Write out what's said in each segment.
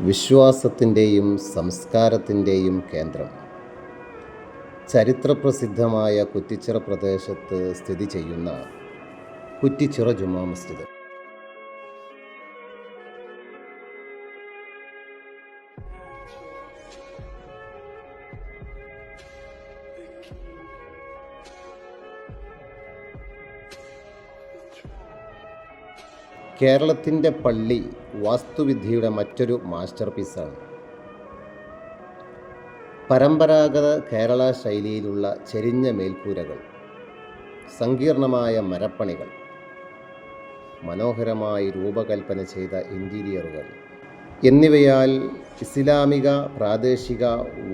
വിശ്വാസത്തിന്റെയും സംസ്കാരത്തിന്റെയും കേന്ദ്രം. ചരിത്രപ്രസിദ്ധമായ കുറ്റിച്ചിറ പ്രദേശത്ത് സ്ഥിതി ചെയ്യുന്ന കുറ്റിച്ചിറ ജുമാ മസ്ജിദ്. കേരളത്തിന്റെ പള്ളി വാസ്തുവിദ്യയുടെ മറ്റൊരു മാസ്റ്റർ പീസാണ്. പരമ്പരാഗത കേരള ശൈലിയിലുള്ള ചെരിഞ്ഞ മേൽക്കൂരകൾ സങ്കീർണമായ മരപ്പണികൾ മനോഹരമായി രൂപകൽപ്പന ചെയ്ത ഇന്റീരിയറുകൾ എന്നിവയാൽ ഇസ്ലാമിക പ്രാദേശിക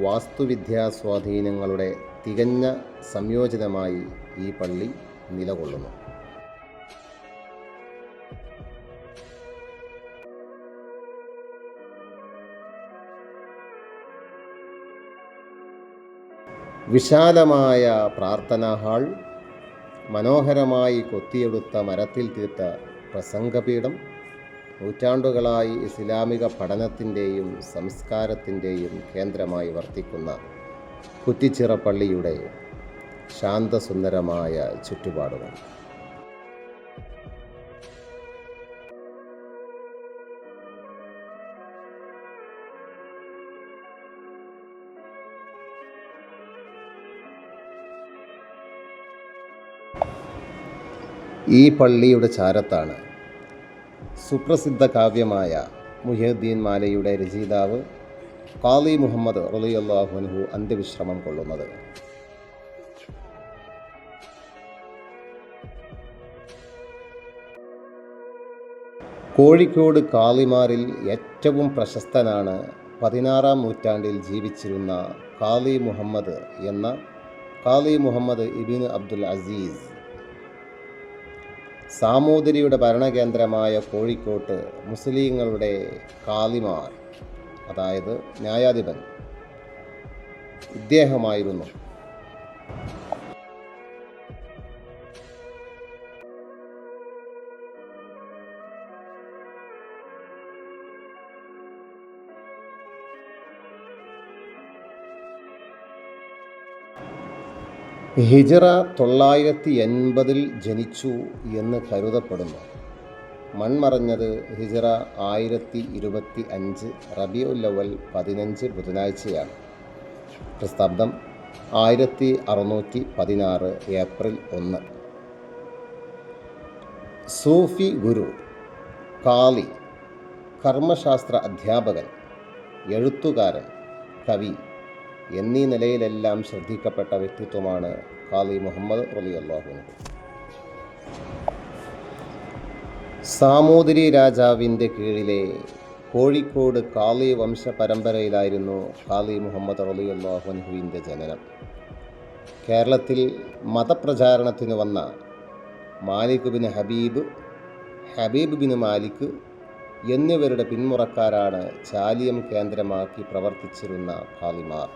വാസ്തുവിദ്യാ സ്വാധീനങ്ങളുടെ തികഞ്ഞ സംയോജനമായി ഈ പള്ളി നിലകൊള്ളുന്നു. വിശാലമായ പ്രാർത്ഥനാ ഹാൾ മനോഹരമായി കൊത്തിയെടുത്ത മരത്തിൽ തീർത്ത പ്രസംഗപീഠം നൂറ്റാണ്ടുകളായി ഇസ്ലാമിക പഠനത്തിന്റെയും സംസ്കാരത്തിന്റെയും കേന്ദ്രമായി വർത്തിക്കുന്ന കുറ്റിച്ചിറപ്പള്ളിയുടെ ശാന്തസുന്ദരമായ ചുറ്റുപാടുകൾ. ഈ പള്ളിയുടെ ചാരത്താണ്. സുപ്രസിദ്ധ കാവ്യമായ മുഹിയുദ്ദീൻ മാലയുടെ രചയിതാവ് ഖാലി മുഹമ്മദ് റളിയല്ലാഹുൻഹു അന്ത്യവിശ്രമം കൊള്ളുന്നത്. കോഴിക്കോട് കാളിമാരിൽ ഏറ്റവും പ്രശസ്തനാണ് പതിനാറാം നൂറ്റാണ്ടിൽ ജീവിച്ചിരുന്ന ഖാലി മുഹമ്മദ് എന്ന ഖാലി മുഹമ്മദ് ഇബിൻ അബ്ദുൽ അസീസ് സാമൂതിരിയുടെ ഭരണകേന്ദ്രമായ കോഴിക്കോട്ട് മുസ്ലിങ്ങളുടെ കാലിമാർ അതായത് ന്യായാധിപൻ ഇദ്ദേഹമായിരുന്നു. ഹിജറ തൊള്ളായിരത്തി എൺപതിൽ ജനിച്ചു എന്ന് കരുതപ്പെടുന്നു. മൺമറഞ്ഞത് ഹിജറ ആയിരത്തി ഇരുപത്തി അഞ്ച് റബിയുല്ലവൽ പതിനഞ്ച് ബുധനാഴ്ചയാണ്. ക്രിസ്താബ്ദം ആയിരത്തി അറുന്നൂറ്റി പതിനാറ് ഏപ്രിൽ ഒന്ന്. സൂഫി ഗുരു കാളി കർമ്മശാസ്ത്ര അധ്യാപകൻ എഴുത്തുകാരൻ കവി എന്നീ നിലയിലെല്ലാം ശ്രദ്ധിക്കപ്പെട്ട വ്യക്തിത്വമാണ് ഖാലി മുഹമ്മദ് റലി അള്ളാഹു സാമൂതിരി രാജാവിന്റെ കീഴിലെ കോഴിക്കോട് കാളി വംശ പരമ്പരയിലായിരുന്നു ഖാലി മുഹമ്മദ് അലി അള്ളാഹുവിന്റെ ജനനം. കേരളത്തിൽ മതപ്രചാരണത്തിന് വന്ന Malik bin Habib Habib bin Malik എന്നിവരുടെ പിന്മുറക്കാരാണ് ചാലിയം കേന്ദ്രമാക്കി പ്രവർത്തിച്ചിരുന്ന ഖാലിമാർ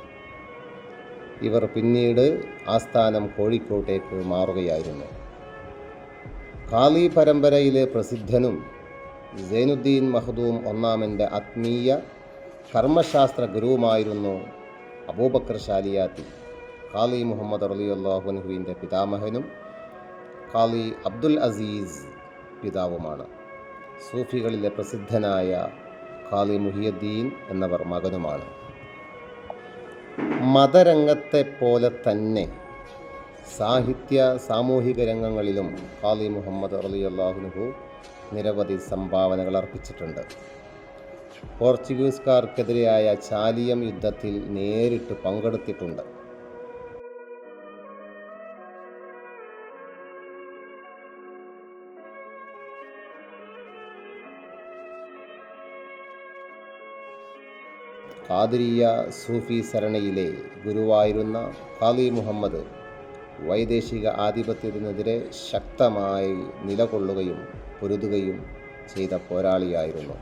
ഇവർ പിന്നീട് ആസ്ഥാനം കോഴിക്കോട്ടേക്ക് മാറുകയായിരുന്നു. ഖാലി പരമ്പരയിലെ പ്രസിദ്ധനും സൈനുദ്ദീൻ മഹദൂം ഒന്നാമന്റെ ആത്മീയ കർമ്മശാസ്ത്ര ഗുരുവുമായിരുന്നു അബൂബക്കർ ഷാലിയാത്തി ഖാലി മുഹമ്മദ് അലിയുല്ലാഹുൻഹുവിന്റെ പിതാമഹനും ഖാലി അബ്ദുൽ അസീസ് പിതാവുമാണ്. സൂഫികളിലെ പ്രസിദ്ധനായ ഖാലി മുഹിയുദ്ദീൻ എന്നവർ മകനുമാണ്. മതരംഗത്തെ പോലെ തന്നെ സാഹിത്യ സാമൂഹിക രംഗങ്ങളിലും ഖാലി മുഹമ്മദ് അലി അള്ളാഹുനുഹു നിരവധി സംഭാവനകൾ അർപ്പിച്ചിട്ടുണ്ട്. പോർച്ചുഗീസുകാർക്കെതിരെയായ ചാലിയം യുദ്ധത്തിൽ നേരിട്ട് പങ്കെടുത്തിട്ടുണ്ട്. ഖാദിരിയ സൂഫി സരണയിലെ ഗുരുവായിരുന്ന ഖാലി മുഹമ്മദ് വൈദേശിക ആധിപത്യത്തിനെതിരെ ശക്തമായി നിലകൊള്ളുകയും പൊരുതുകയും ചെയ്ത പോരാളിയായിരുന്നു.